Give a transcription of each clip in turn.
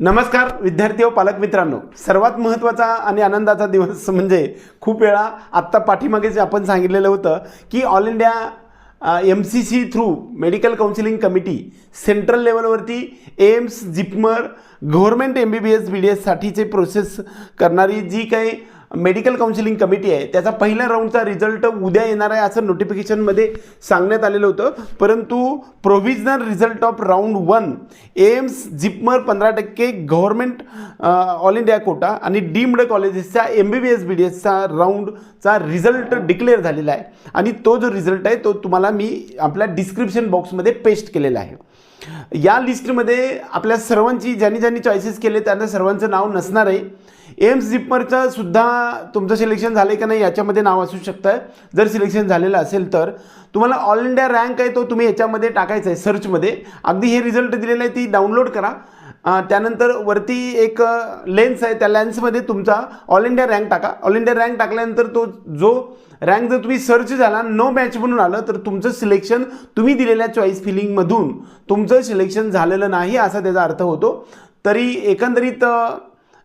नमस्कार विद्यार्थी व पालक मित्रांनो. सर्वात महत्त्वाचा आणि आनंदाचा दिवस म्हणजे खूप वेळा आत्ता पाठीमागेच आपण सांगितलेलं होतं की all India M C C through medical counselling committee central लेवलवरती AIIMS JIPMER government M B B S B D एससाठीचे process करणारी जी काही मेडिकल काउन्सिलिंग कमिटी आहे. त्याचा पहिल्या राऊंडचा रिझल्ट उद्या येणार आहे असं नोटिफिकेशनमध्ये सांगण्यात आलेलं होतं. परंतु provisional result of round one AIIMS JIPMER पंधरा टक्के गव्हर्मेंट ऑल इंडिया कोटा आणि deemed कॉलेजेसचा M B B S B D एसचा राऊंडचा रिझल्ट डिक्लेअर झालेला आहे. आणि तो जो रिझल्ट आहे तो तुम्हाला मी आपल्या डिस्क्रिप्शन बॉक्समध्ये पेस्ट केलेला आहे. या लिस्टमध्ये आपल्या सर्वांची ज्यांनी ज्यांनी चॉईसेस केले त्यांना सर्वांचं नाव नसणार आहे. एम्स झिपरचं सुद्धा तुमचं सिलेक्शन झालं आहे का नाही याच्यामध्ये नाव असू शकतं. जर सिलेक्शन झालेलं असेल तर. तुम्हाला ऑल इंडिया रँक आहे तो तुम्ही याच्यामध्ये टाकायचा आहे सर्चमध्ये अगदी हे रिझल्ट दिलेलं आहे ती डाउनलोड करा. त्यानंतर वरती एक लेन्स आहे. त्या लेन्समध्ये तुमचा ऑल इंडिया रँक टाका. ऑल इंडिया रँक टाकल्यानंतर तो जो रँक जर तुम्ही सर्च झाला नो मॅच म्हणून आलं तर तुमचं सिलेक्शन तुम्ही दिलेल्या चॉईस फिलिंगमधून तुमचं सिलेक्शन झालेलं नाही असा त्याचा अर्थ होतो. तरी एकंदरीत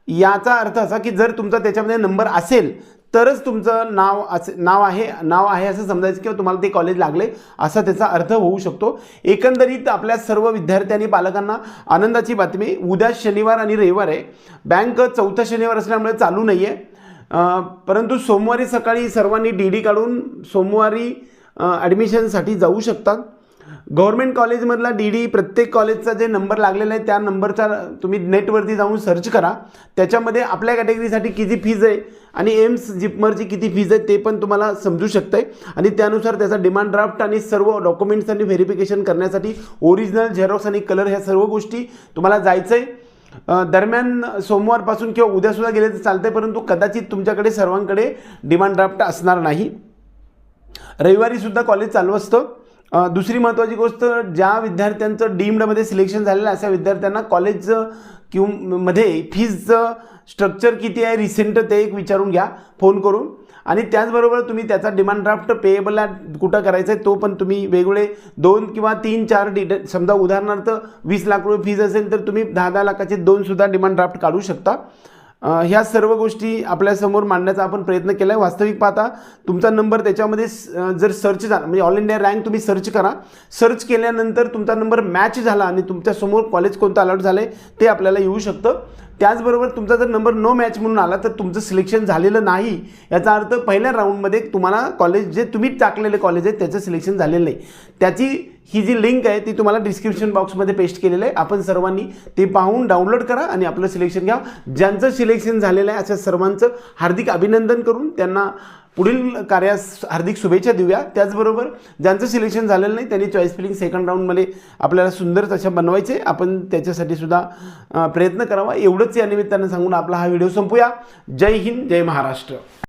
याचा अर्थ असा की जर तुमचा त्याच्यामध्ये नंबर असेल तरच तुमचं नाव असे नाव आहे नाव आहे असं समजायचं किंवा तुम्हाला ते कॉलेज लागले असा त्याचा अर्थ होऊ शकतो. एकंदरीत आपल्या सर्व विद्यार्थी आणि पालकांना आनंदाची बातमी उद्या शनिवार आणि रविवार आहे. बँक चौथा शनिवार असल्यामुळे चालू नाही आहे परंतु सोमवारी सकाळी सर्वांनी डी डी काढून सोमवारी ॲडमिशनसाठी जाऊ शकतात. गव्हर्मेंट कॉलेजमधला डी डी प्रत्येक कॉलेजचा जे नंबर लागलेला आहे त्या नंबरचा तुम्ही नेटवरती जाऊन सर्च करा. त्याच्यामध्ये आपल्या कॅटेगरीसाठी किती फीज आहे आणि एम्स जिपमरची किती फीज आहे ते पण तुम्हाला समजू शकतं आहे आणि त्यानुसार त्याचा डिमांड ड्राफ्ट आणि सर्व डॉक्युमेंट्स आणि व्हेरिफिकेशन करण्यासाठी ओरिजिनल झेरॉक्स आणि कलर ह्या सर्व गोष्टी तुम्हाला जायचं आहे दरम्यान सोमवारपासून किंवा उद्यासुद्धा गेले तर चालते परंतु कदाचित तुमच्याकडे सर्वांकडे डिमांड ड्राफ्ट असणार नाही. रविवारीसुद्धा कॉलेज चालू असतं. दुसरी महत्त्वाची गोष्ट ज्या विद्यार्थ्यांचं डीम्डमध्ये सिलेक्शन झालेलं आहे अशा विद्यार्थ्यांना कॉलेजचं किंवा मध्ये फीजचं स्ट्रक्चर किती आहे रिसेंट ते एक विचारून घ्या फोन करून. आणि त्याचबरोबर तुम्ही त्याचा डिमांड ड्राफ्ट पेएबलला कुठं करायचा आहे तो पण तुम्ही वेगवेगळे दोन किंवा तीन चार डिटे समजा उदाहरणार्थ वीस लाख रुपये फीज असेल तर तुम्ही दहा दहा लाखाचे दोनसुद्धा डिमांड ड्राफ्ट काढू शकता. ह्या सर्व गोष्टी आपल्यासमोर मांडण्याचा आपण प्रयत्न केला आहे वास्तविक पाहता तुमचा नंबर त्याच्यामध्ये जर सर्च झाला म्हणजे ऑल इंडिया रँक तुम्ही सर्च करा. सर्च केल्यानंतर तुमचा नंबर मॅच झाला आणि तुमच्यासमोर कॉलेज कोणतं अलर्ट झालं आहे ते आपल्याला येऊ शकतं. त्याचबरोबर तुमचा जर नंबर नो मॅच म्हणून आला तर तुमचं सिलेक्शन झालेलं नाही. याचा अर्थ पहिल्या राऊंडमध्ये तुम्हाला कॉलेज जे तुम्ही टाकलेले कॉलेज आहे त्याचं सिलेक्शन झालेलं नाही. त्याची ही जी लिंक आहे ती तुम्हाला डिस्क्रिप्शन बॉक्समध्ये पेस्ट केलेलं आहे. आपण सर्वांनी ते पाहून डाउनलोड करा आणि आपलं सिलेक्शन घ्या. ज्यांचं सिलेक्शन झालेलं आहे अशा सर्वांचं हार्दिक अभिनंदन करून त्यांना पुढील कार्यास हार्दिक शुभेच्छा देऊया. त्याचबरोबर ज्यांचं सिलेक्शन झालेलं नाही त्यांनी चॉईस फिलिंग सेकंड राऊंडमध्ये आपल्याला सुंदर तशा बनवायचे. आपण त्याच्यासाठी सुद्धा प्रयत्न करावा. एवढंच या निमित्तानं सांगून आपला हा व्हिडिओ संपूया. जय हिंद जय महाराष्ट्र.